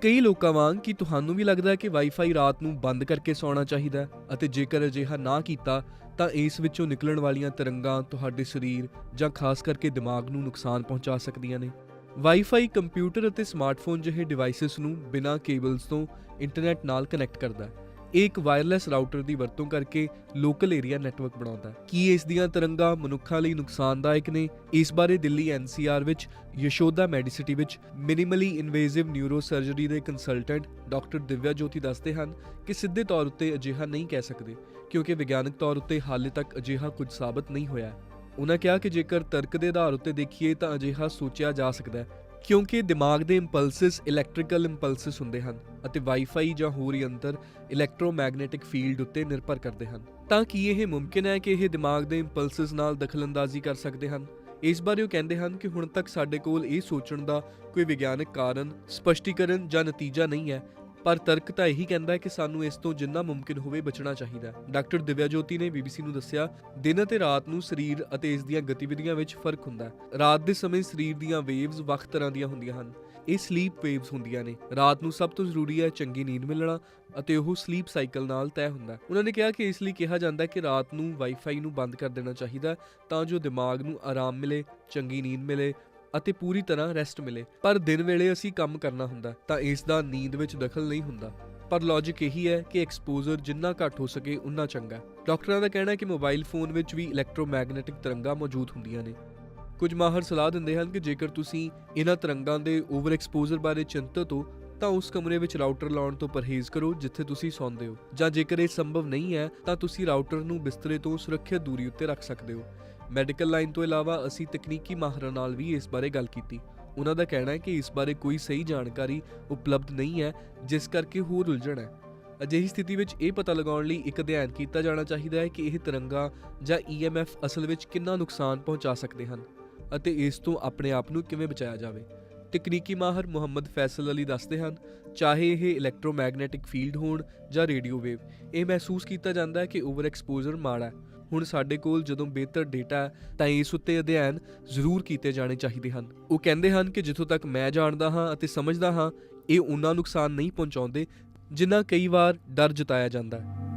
ਕਈ ਲੋਕਾਂ ਵਾਂਗ ਕਿ ਤੁਹਾਨੂੰ ਵੀ ਲੱਗਦਾ ਹੈ ਕਿ ਵਾਈਫਾਈ ਰਾਤ ਨੂੰ ਬੰਦ ਕਰਕੇ ਸੌਣਾ ਚਾਹੀਦਾ ਹੈ? ਅਤੇ ਜੇਕਰ ਅਜਿਹਾ ਨਾ ਕੀਤਾ, ਤਾਂ ਇਸ ਵਿੱਚੋਂ ਨਿਕਲਣ ਵਾਲੀਆਂ ਤਰੰਗਾਂ ਤੁਹਾਡੇ ਸਰੀਰ ਜਾਂ ਖਾਸ ਕਰਕੇ ਦਿਮਾਗ ਨੂੰ ਨੁਕਸਾਨ ਪਹੁੰਚਾ ਸਕਦੀਆਂ ਨੇ। ਵਾਈਫਾਈ ਕੰਪਿਊਟਰ ਅਤੇ ਸਮਾਰਟਫੋਨ ਜਿਹੇ ਡਿਵਾਈਸਸ ਨੂੰ ਬਿਨਾਂ ਕੇਬਲਸ ਤੋਂ ਇੰਟਰਨੈਟ ਨਾਲ ਕਨੈਕਟ ਕਰਦਾ ਹੈ। ਇਹ ਇੱਕ ਵਾਇਰਲੈਸ ਰਾਊਟਰ ਦੀ ਵਰਤੋਂ ਕਰਕੇ ਲੋਕਲ ਏਰੀਆ ਨੈਟਵਰਕ ਬਣਾਉਂਦਾ ਹੈ ਕੀ ਇਸ ਦੀਆਂ ਤਰੰਗਾਂ ਮਨੁੱਖਾਂ ਲਈ ਨੁਕਸਾਨਦਾਇਕ ਨੇ ਇਸ ਬਾਰੇ ਦਿੱਲੀ ਐਨਸੀਆਰ ਵਿੱਚ ਯਸ਼ੋਦਾ ਮੈਡੀਸਿਟੀ ਵਿੱਚ ਮਿਨੀਮਲੀ ਇਨਵੇਸਿਵ ਨਿਊਰੋ ਸਰਜਰੀ ਦੇ ਕੰਸਲਟੈਂਟ ਡਾਕਟਰ ਦਿਵਿਆ ਜੋਤੀ ਦੱਸਦੇ ਹਨ ਕਿ ਸਿੱਧੇ ਤੌਰ ਉੱਤੇ ਅਜਿਹਾ ਨਹੀਂ ਕਹਿ ਸਕਦੇ, ਕਿਉਂਕਿ ਵਿਗਿਆਨਕ ਤੌਰ ਉੱਤੇ ਹਾਲੇ ਤੱਕ ਅਜਿਹਾ ਕੁਝ ਸਾਬਤ ਨਹੀਂ ਹੋਇਆ ਹੈ। ਉਹਨਾਂ ਕਿਹਾ ਕਿ ਜੇਕਰ ਤਰਕ ਦੇ ਆਧਾਰ ਉੱਤੇ ਦੇਖੀਏ ਤਾਂ ਅਜਿਹਾ ਸੋਚਿਆ ਜਾ ਸਕਦਾ ਹੈ ਕਿਉਂਕਿ ਦਿਮਾਗ ਦੇ ਇੰਪਲਸਸ ਇਲੈਕਟ੍ਰੀਕਲ ਇੰਪਲਸਸ ਹੁੰਦੇ ਹਨ ਅਤੇ ਵਾਈਫਾਈ ਜਾਂ ਹੋਰ ਯੰਤਰ ਇਲੈਕਟ੍ਰੋਮੈਗਨੈਟਿਕ ਫੀਲਡ ਉੱਤੇ ਨਿਰਭਰ ਕਰਦੇ ਹਨ। ਤਾਂ ਕੀ ਇਹ ਮੁਮਕਿਨ ਹੈ ਕਿ ਇਹ ਦਿਮਾਗ ਦੇ ਇੰਪਲਸਸ ਨਾਲ ਦਖਲਅੰਦਾਜ਼ੀ ਕਰ ਸਕਦੇ ਹਨ? ਇਸ ਬਾਰੇ ਉਹ ਕਹਿੰਦੇ ਹਨ ਕਿ ਹੁਣ ਤੱਕ ਸਾਡੇ ਕੋਲ ਇਹ ਸੋਚਣ ਦਾ ਕੋਈ ਵਿਗਿਆਨਕ ਕਾਰਨ, ਸਪਸ਼ਟੀਕਰਨ ਜਾਂ ਨਤੀਜਾ ਨਹੀਂ ਹੈ। ਪਰ ਤਰਕ ਤਾਂ ਇਹੀ ਕਹਿੰਦਾ ਹੈ ਕਿ ਸਾਨੂੰ ਇਸ ਤੋਂ ਜਿੰਨਾ ਮੁਮਕਿਨ ਹੋਵੇ ਬਚਣਾ ਚਾਹੀਦਾ ਹੈ। ਡਾਕਟਰ ਦਿਵਿਆ ਜੋਤੀ ਨੇ ਬੀਬੀਸੀ ਨੂੰ ਦੱਸਿਆ, ਦਿਨ ਅਤੇ ਰਾਤ ਨੂੰ ਸਰੀਰ ਅਤੇ ਇਸ ਦੀਆਂ ਗਤੀਵਿਧੀਆਂ ਵਿੱਚ ਫ਼ਰਕ ਹੁੰਦਾ ਹੈ। ਰਾਤ ਦੇ ਸਮੇਂ ਸਰੀਰ ਦੀਆਂ ਵੇਵਸ ਵੱਖ ਤਰ੍ਹਾਂ ਦੀਆਂ ਹੁੰਦੀਆਂ ਹਨ। ਇਹ ਸਲੀਪ ਵੇਵਸ ਹੁੰਦੀਆਂ ਨੇ। ਰਾਤ ਨੂੰ ਸਭ ਤੋਂ ਜ਼ਰੂਰੀ ਹੈ ਚੰਗੀ ਨੀਂਦ ਮਿਲਣਾ ਅਤੇ ਉਹ ਸਲੀਪ ਸਾਈਕਲ ਨਾਲ ਤੈਅ ਹੁੰਦਾ ਉਹਨਾਂ ਨੇ ਕਿਹਾ ਕਿ ਇਸ ਲਈ ਕਿਹਾ ਜਾਂਦਾ ਹੈ ਕਿ ਰਾਤ ਨੂੰ ਵਾਈਫਾਈ ਨੂੰ ਬੰਦ ਕਰ ਦੇਣਾ ਚਾਹੀਦਾ ਤਾਂ ਜੋ ਦਿਮਾਗ ਨੂੰ ਆਰਾਮ ਮਿਲੇ, ਚੰਗੀ ਨੀਂਦ ਮਿਲੇ ਅਤੇ ਪੂਰੀ ਤਰ੍ਹਾਂ ਰੈਸਟ ਮਿਲੇ। ਪਰ ਦਿਨ ਵੇਲੇ ਅਸੀਂ ਕੰਮ ਕਰਨਾ ਹੁੰਦਾ, ਤਾਂ ਇਸ ਦਾ ਨੀਂਦ ਵਿੱਚ ਦਖਲ ਨਹੀਂ ਹੁੰਦਾ। ਪਰ ਲੌਜੀਕ ਇਹੀ ਹੈ ਕਿ ਐਕਸਪੋਜ਼ਰ ਜਿੰਨਾ ਘੱਟ ਹੋ ਸਕੇ, ਉਨਾ ਚੰਗਾ ਡਾਕਟਰਾਂ ਦਾ ਕਹਿਣਾ ਹੈ ਕਿ ਮੋਬਾਈਲ ਫੋਨ ਵਿੱਚ ਵੀ ਇਲੈਕਟ੍ਰੋਮੈਗਨੈਟਿਕ ਤਰੰਗਾਂ ਮੌਜੂਦ ਹੁੰਦੀਆਂ ਨੇ। ਕੁਝ ਮਾਹਰ ਸਲਾਹ ਦਿੰਦੇ ਹਨ ਕਿ ਜੇਕਰ ਤੁਸੀਂ ਇਹਨਾਂ ਤਰੰਗਾਂ ਦੇ ਓਵਰ ਐਕਸਪੋਜ਼ਰ ਬਾਰੇ ਚਿੰਤਤ ਹੋ, ਤਾਂ ਉਸ ਕਮਰੇ ਵਿੱਚ ਰਾਊਟਰ ਲਾਉਣ ਤੋਂ ਪਰਹੇਜ਼ ਕਰੋ, ਜਿੱਥੇ ਤੁਸੀਂ ਸੌਂਦੇ ਹੋ। ਜਾਂ ਜੇਕਰ ਇਹ ਸੰਭਵ ਨਹੀਂ ਹੈ, ਤਾਂ ਤੁਸੀਂ ਰਾਊਟਰ ਨੂੰ ਬਿਸਤਰੇ ਤੋਂ ਸੁਰੱਖਿਅਤ ਦੂਰੀ ਉੱਤੇ ਰੱਖ ਸਕਦੇ ਹੋ। ਮੈਡੀਕਲ ਲਾਈਨ ਤੋਂ ਇਲਾਵਾ ਅਸੀਂ ਤਕਨੀਕੀ ਮਾਹਰਾਂ ਨਾਲ ਵੀ ਇਸ ਬਾਰੇ ਗੱਲ ਕੀਤੀ। ਉਹਨਾਂ ਦਾ ਕਹਿਣਾ ਹੈ ਕਿ ਇਸ ਬਾਰੇ ਕੋਈ ਸਹੀ ਜਾਣਕਾਰੀ ਉਪਲਬਧ ਨਹੀਂ ਹੈ, ਜਿਸ ਕਰਕੇ ਹੋਰ ਉਲਝਣ ਹੈ। ਅਜਿਹੀ ਸਥਿਤੀ ਵਿੱਚ ਇਹ ਪਤਾ ਲਗਾਉਣ ਲਈ ਇੱਕ ਅਧਿਐਨ ਕੀਤਾ ਜਾਣਾ ਚਾਹੀਦਾ ਹੈ ਕਿ ਇਹ ਤਰੰਗਾਂ ਜਾਂ EMF ਅਸਲ ਵਿੱਚ ਕਿੰਨਾ ਨੁਕਸਾਨ ਪਹੁੰਚਾ ਸਕਦੇ ਹਨ ਅਤੇ ਇਸ ਤੋਂ ਆਪਣੇ ਆਪ ਨੂੰ ਕਿਵੇਂ ਬਚਾਇਆ ਜਾਵੇ। ਤਕਨੀਕੀ ਮਾਹਰ ਮੁਹੰਮਦ ਫੈਸਲ ਅਲੀ ਦੱਸਦੇ ਹਨ, ਚਾਹੇ ਇਹ ਇਲੈਕਟ੍ਰੋਮੈਗਨੈਟਿਕ ਫੀਲਡ ਹੋਣ ਜਾਂ ਰੇਡੀਓ ਵੇਵ, ਇਹ ਮਹਿਸੂਸ ਕੀਤਾ ਜਾਂਦਾ ਹੈ ਕਿ ਓਵਰ ਐਕਸਪੋਜ਼ਰ ਮਾੜਾ ਹੈ। ਹੁਣ ਸਾਡੇ ਕੋਲ ਜਦੋਂ ਬਿਹਤਰ ਡੇਟਾ ਹੈ, ਤਾਂ ਇਸ ਉੱਤੇ ਅਧਿਐਨ ਜ਼ਰੂਰ ਕੀਤੇ ਜਾਣੇ ਚਾਹੀਦੇ ਹਨ। ਉਹ ਕਹਿੰਦੇ ਹਨ ਕਿ ਜਿੱਥੋਂ ਤੱਕ ਮੈਂ ਜਾਣਦਾ ਹਾਂ ਅਤੇ ਸਮਝਦਾ ਹਾਂ, ਇਹ ਉਹਨਾਂ ਨੁਕਸਾਨ ਨਹੀਂ ਪਹੁੰਚਾਉਂਦੇ, ਜਿੰਨਾ ਕਈ ਵਾਰ ਡਰ ਜਤਾਇਆ ਜਾਂਦਾ ਹੈ।